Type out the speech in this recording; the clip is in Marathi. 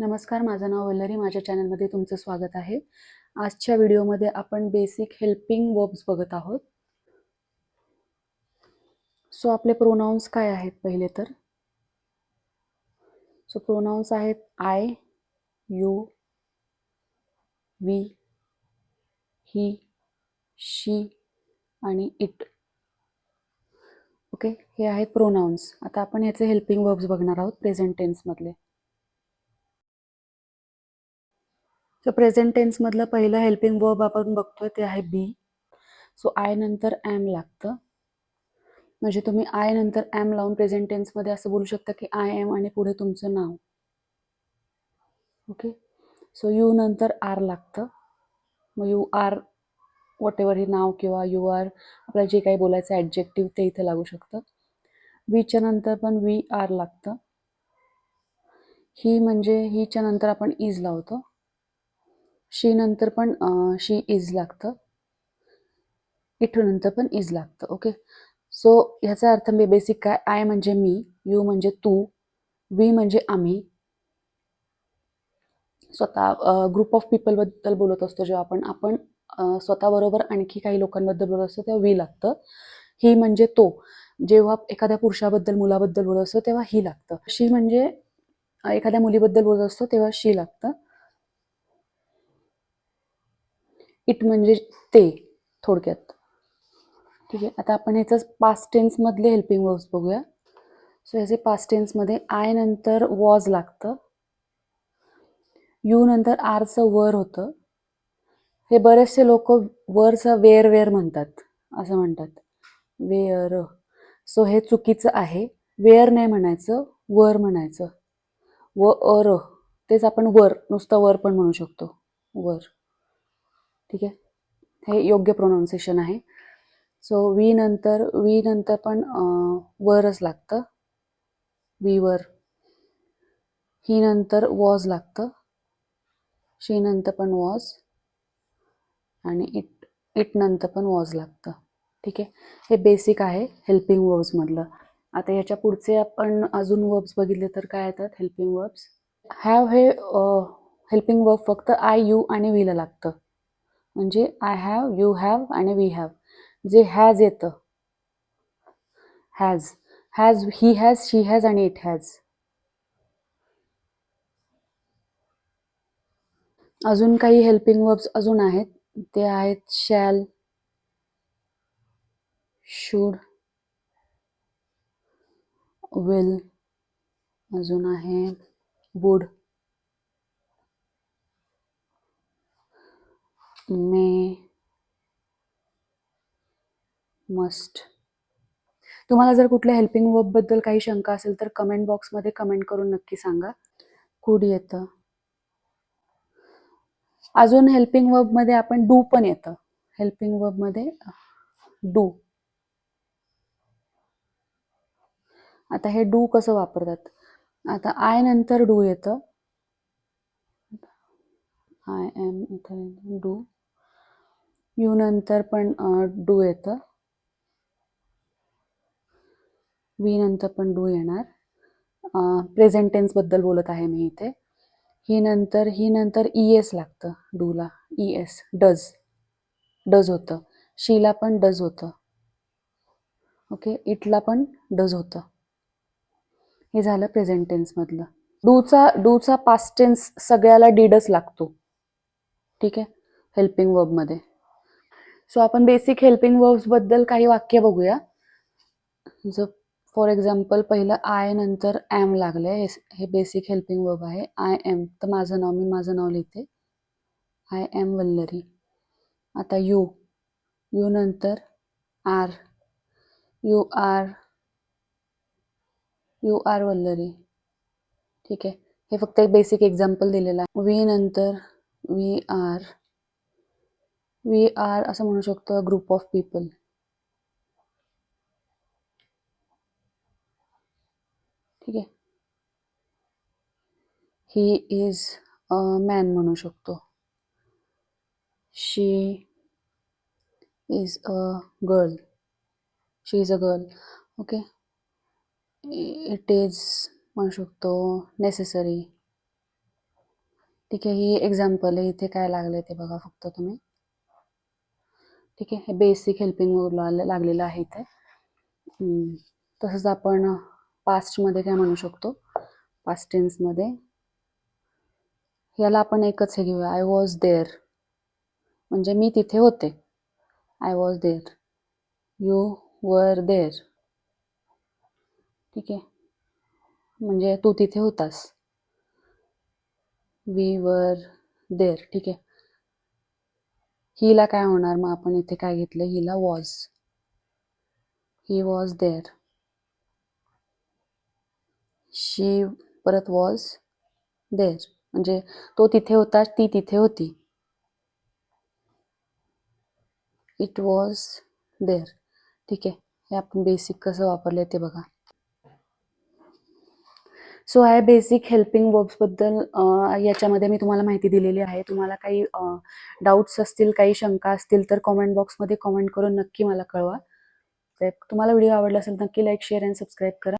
नमस्कार माझं नाव वल्लरी. माझ्या चॅनलमध्ये तुमचं स्वागत आहे. आजच्या व्हिडिओमध्ये आपण बेसिक हेल्पिंग वर्ब्स बघत आहोत. सो आपले प्रोनाऊन्स काय आहेत पहिले तर? सो प्रोनाऊन्स आहेत I you we he she आणि इट ओके हे आहेत प्रोनाऊन्स आता आपण ह्याचे हेल्पिंग वर्ब्स बघणार आहोत प्रेझेंट टेन्समधले सो प्रेझेंट टेन्समधलं पहिलं हेल्पिंग वर्ब आपण बघतोय ते आहे बी सो आय नंतर ॲम लागतं. म्हणजे तुम्ही आय नंतर ॲम लावून प्रेझेंट टेन्समध्ये असं बोलू शकता की आय एम आणि पुढे तुमचं नाव. ओके सो यू नंतर आर लागतं. मग यू आर वॉट एव्हर हे नाव किंवा यू आर आपल्याला जे काही बोलायचं ॲडजेक्टिव्ह ते इथे लागू शकतं. वीच्या नंतर पण वी आर लागतं. ही म्हणजे हीच्या नंतर आपण इज लावतो. शी नंतर पण शी इज लागतं. इटू नंतर पण इज लागतं ओके सो ह्याचा अर्थ म्हणजे मी बेसिक काय? आय म्हणजे मी यू म्हणजे तू वी म्हणजे आम्ही. स्वतः ग्रुप ऑफ पीपलबद्दल बोलत असतो जेव्हा आपण आपण स्वतःबरोबर आणखी काही लोकांबद्दल बोलत असतो तेव्हा वी लागतं. ही म्हणजे तो. जेव्हा एखाद्या पुरुषाबद्दल मुलाबद्दल बोलत असतो तेव्हा ही लागतं. शी म्हणजे एखाद्या मुलीबद्दल बोलत असतो तेव्हा शी लागतं. इट म्हणजे ते थोडक्यात. ठीक आहे आता आपण ह्याचं पास्ट टेन्समधले हेल्पिंग वर्ब्स बघूया. सो ह्याचे पास्ट टेन्समध्ये आय नंतर वॉज लागतं. यू नंतर आरचं वर होतं. हे बरेचसे लोक वरचं वेअर वेअर म्हणतात असं म्हणतात. वेअर. सो हे चुकीचं आहे. वेअर नाही म्हणायचं वर म्हणायचं. व अर. तेच आपण वर नुसतं वर पण म्हणू शकतो. वर. ठीक आहे? हे योग्य प्रोनाऊन्सिएशन आहे. सो वी नंतर वी नंतर पण वरच लागतं. We were. ही नंतर वॉज लागतं. शी नंतर पण वॉज आणि इट इट नंतर पण वॉज लागतं. ठीक आहे? हे बेसिक आहे हेल्पिंग वर्ब्समधलं आता याच्या पुढचे आपण अजून वर्ब्स बघितले तर काय येतात? हेल्पिंग वर्ब्स हॅव हे हेल्पिंग वर्ब फक्त आय यू आणि वीला लागतं. म्हणजे आय हॅव यू हॅव आणि वी हॅव जे हॅज येतं. Has has he has she has आणि इट हॅज अजून काही हेल्पिंग वर्ब्स अजून आहेत. ते आहेत शॅल शूड विल अजून आहे वूड मे मस्ट तुम्हाला जर कुठल्या हेल्पिंग वर्बबद्दल काही शंका असेल तर कमेंट बॉक्समध्ये कमेंट करून नक्की सांगा. कुड येतं? अजून हेल्पिंग वर्बमध्ये आपण डू पण येतं. हेल्पिंग वर्बमध्ये डू आता हे डू कसं वापरतात? आता आय नंतर डू येतं. आय एम डू यू नंतर पण डू येतं. वी नंतर पण डू येणार. प्रेझेंट टेन्सबद्दल बोलत आहे मी इथे. ही नंतर ही नंतर ई एस लागतं डूला ई एस डज डज होतं. शीला पण डज होतं. ओके इटला पण डज होतं. हे झालं प्रेझेंट टेन्समधलं डूचा डूचा पास्ट टेन्स सगळ्याला डीडच लागतो. ठीक आहे? हेल्पिंग वर्बमध्ये सो आपण बेसिक हेल्पिंग वर्ब्सबद्दल काही वाक्य बघूया. जर फॉर एक्झाम्पल पहिलं आय नंतर ॲम लागलं हे हे बेसिक हेल्पिंग वर्ब आहे. आय एम तर माझं नाव मी माझं नाव लिहिते. आय एम वल्लरी आता यू यू नंतर are you are you are Vallari ठीक आहे. हे फक्त एक बेसिक एक्झाम्पल दिलेलं आहे. वी नंतर वी आर वी आर असं म्हणू शकतो ग्रुप ऑफ पीपल ठीक आहे? ही इज अ मॅन म्हणू शकतो. She is a girl she is a girl okay it is म्हणू शकतो नेसेसरी ठीक आहे ही एक्झाम्पल आहे. इथे काय लागले ते बघा फक्त तुम्ही. ठीक आहे. हे बेसिक हेल्पिंग लागलेलं आहे इथे. तसंच आपण पास्टमध्ये काय म्हणू शकतो? पास्ट टेन्समध्ये याला आपण एकच हे घेऊया. आय वॉज देअर म्हणजे मी तिथे होते. I was there you were there ठीक आहे. म्हणजे तू तिथे होतास. वी वर देअर ठीक आहे. हिला काय होणार? मग आपण इथे काय घेतलं? हिला was he was there she परत वॉज देअर म्हणजे तो तिथे होता ती तिथे होती. इट वॉज देअर ठीक आहे. हे आपण बेसिक कसं वापरलं ते बघा. सो आय बेसिक हेल्पिंग वर्ब्सबद्दल याच्यामध्ये मी तुम्हाला माहिती दिलेली आहे. तुम्हाला काही डाऊट्स असतील काही शंका असतील तर कॉमेंट बॉक्समध्ये कॉमेंट करून नक्की मला कळवा. तुम्हाला व्हिडिओ आवडला असेल नक्की लाईक शेअर अँड सबस्क्राईब करा.